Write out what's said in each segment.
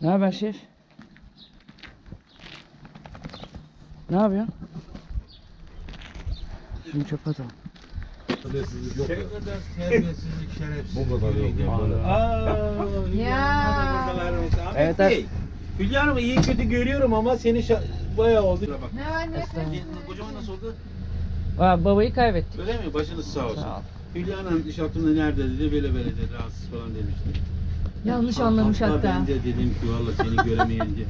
Ne haber şef? Ne yapıyorsun? Şunu çöpe atalım. Terbiyesizlik yok ya. Terbiyesizlik, şerefsizlik. Bu kadar yok ya. böyle. Aa, Ya. Evet, Evet, Hülya Hanım iyi kötü görüyorum ama seni bayağı oldu. Ne var ne? Kocaman nasıl oldu? Aa, babayı kaybettik. Öyle mi? Başınız sağ olsun. Sağ ol. Hülya Hanım iş hakkında nerede dedi, böyle böyle dedi, rahatsız falan demişti. Yanlış anlamış hatta. Ben de dedim ki valla seni göremeyince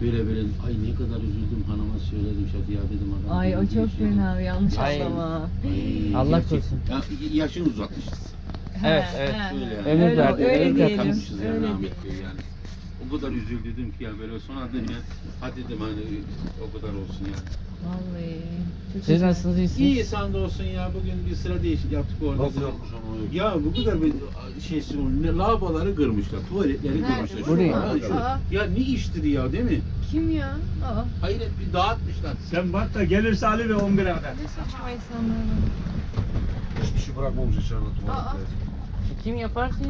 böyle böyle ay ne kadar üzüldüm hanıma söyledim şaka ya dedim adam. Ay o çok şey- fena yanlış Ay. anlama. Ay, Allah korusun. Ya, yaşını uzatmışız. Evet, evet. Öyle yani. Ömür Öyle, verdi, öyle ömür diyelim. Kalmışız yani Öyle Ahmet Bey yani. O kadar üzüldüm ki ya böyle son anda ya hadi dedim hani o kadar olsun ya. Vallahi. çok Siz nasılsınız iyisiniz? İyi sanda olsun ya bugün bir sıra değişik yaptık orada. Nasıl yapmış ama? Ya bu kadar bir şeysi ne lavaboları kırmışlar, tuvaletleri Nerede? kırmışlar. Buraya. Ha, şu- Aa. ya ne iştir ya değil mi? Kim ya? Aa. Hayret bir dağıtmışlar. Sen bak da gelirse Ali ve 11'e kadar. Ne saçma insanlar var. Hiçbir şey bırakmamış içeride tuvalette. Kim yapar ki?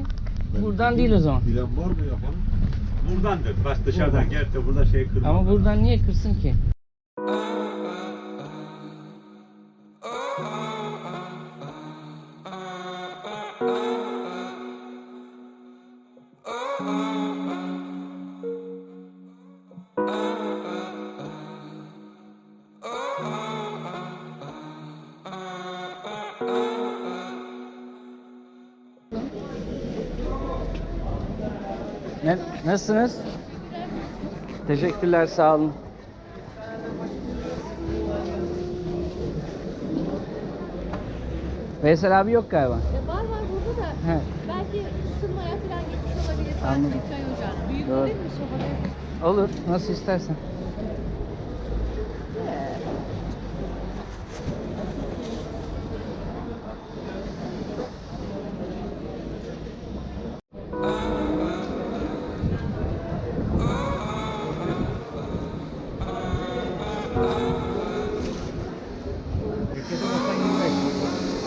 Buradan değil o zaman. Bilen var mı yapan? Buradandır. Bak dışarıdan gel de burada şey kırma. Ama buradan niye kırsın ki? Ne, nasılsınız? Teşekkürler, sağ olun. Veysel abi yok galiba. Ya var var burada da He. belki ısınmaya falan gitmiş olabilir. Anladım. Çay ocağı. Büyük Doğru. değil mi sobada? Olur, nasıl istersen.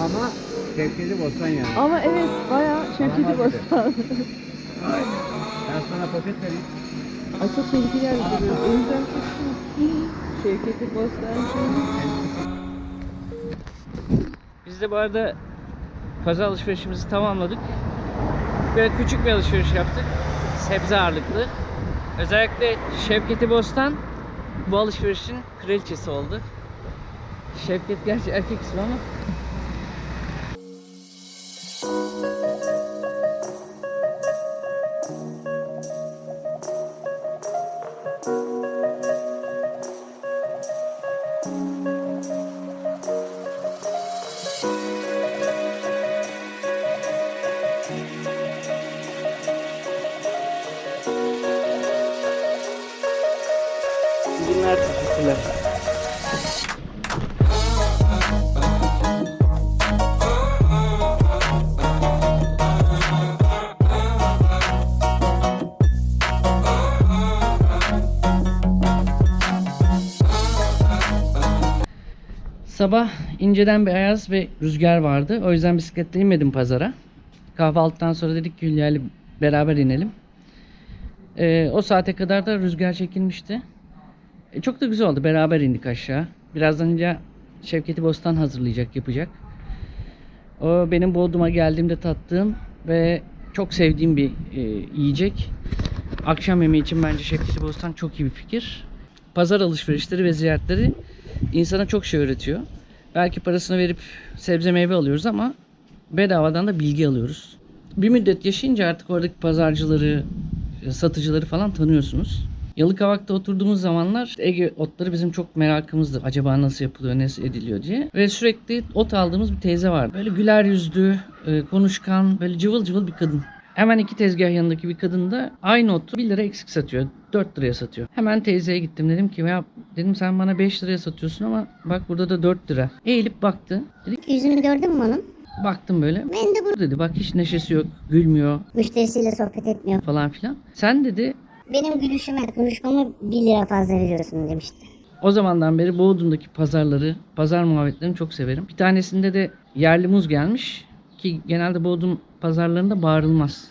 Ama Şevketi Bostan yani. Ama evet bayağı Şevketi. Bostan. Ben sana poşet vereyim. Ay çok tehlikeli yer duruyor. O yüzden. Şevketi Bostan. Biz de bu arada pazar alışverişimizi tamamladık. Böyle küçük bir alışveriş yaptık. Sebze ağırlıklı. Özellikle Şevketi Bostan bu alışverişin kraliçesi oldu. Şevket gerçi erkek ismi ama Teşekkürler. Sabah inceden bir ayaz ve rüzgar vardı. O yüzden bisikletle inmedim pazara. Kahvaltıdan sonra dedik ki Hülya ile beraber inelim. Ee, o saate kadar da rüzgar çekilmişti. E, çok da güzel oldu. Beraber indik aşağı. Birazdan Hülya Şevketi Bostan hazırlayacak, yapacak. O benim Bodrum'a geldiğimde tattığım ve çok sevdiğim bir e, yiyecek. Akşam yemeği için bence Şevketi Bostan çok iyi bir fikir. Pazar alışverişleri ve ziyaretleri insana çok şey öğretiyor. Belki parasını verip sebze meyve alıyoruz ama bedavadan da bilgi alıyoruz. Bir müddet yaşayınca artık oradaki pazarcıları, e, satıcıları falan tanıyorsunuz. Yalıkavak'ta oturduğumuz zamanlar Ege otları bizim çok merakımızdı. Acaba nasıl yapılıyor, nasıl ediliyor diye. Ve sürekli ot aldığımız bir teyze vardı. Böyle güler yüzlü, e, konuşkan, böyle cıvıl cıvıl bir kadın. Hemen iki tezgah yanındaki bir kadın da aynı otu 1 lira eksik satıyor. 4 liraya satıyor. Hemen teyzeye gittim dedim ki ya dedim sen bana 5 liraya satıyorsun ama bak burada da 4 lira. Eğilip baktı. Dedi Yüzünü gördün mü onun? baktım böyle. Ben de bu Dedi bak hiç neşesi yok, gülmüyor müşterisiyle sohbet etmiyor. falan filan. Sen dedi Benim gülüşüme, konuşmama 1 lira fazla veriyorsun demişti. O zamandan beri Bodrum'daki pazarları, pazar muhabbetlerini çok severim. Bir tanesinde de yerli muz gelmiş ki genelde Bodrum pazarlarında bağırılmaz.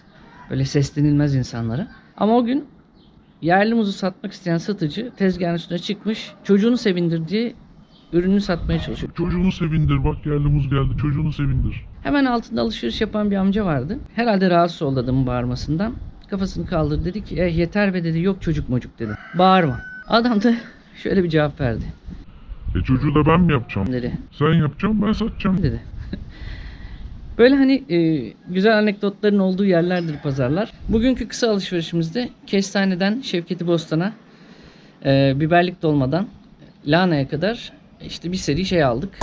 Böyle seslenilmez insanlara. Ama o gün yerli muzu satmak isteyen satıcı tezgahın üstüne çıkmış. Çocuğunu sevindir diye ürünü satmaya çalışıyor. Çocuğunu sevindir bak yerli muz geldi çocuğunu sevindir. Hemen altında alışveriş yapan bir amca vardı. Herhalde rahatsız oldu adamın bağırmasından. Kafasını kaldırdı dedi ki eh, yeter be dedi yok çocuk mocuk dedi. Bağırma. Adam da şöyle bir cevap verdi. E çocuğu da ben mi yapacağım? Dedi. Sen yapacaksın ben satacağım. dedi. Böyle hani e, güzel anekdotların olduğu yerlerdir pazarlar. Bugünkü kısa alışverişimizde kestaneden Şevketi Bostan'a, e, biberlik dolmadan lahanaya kadar işte bir seri şey aldık.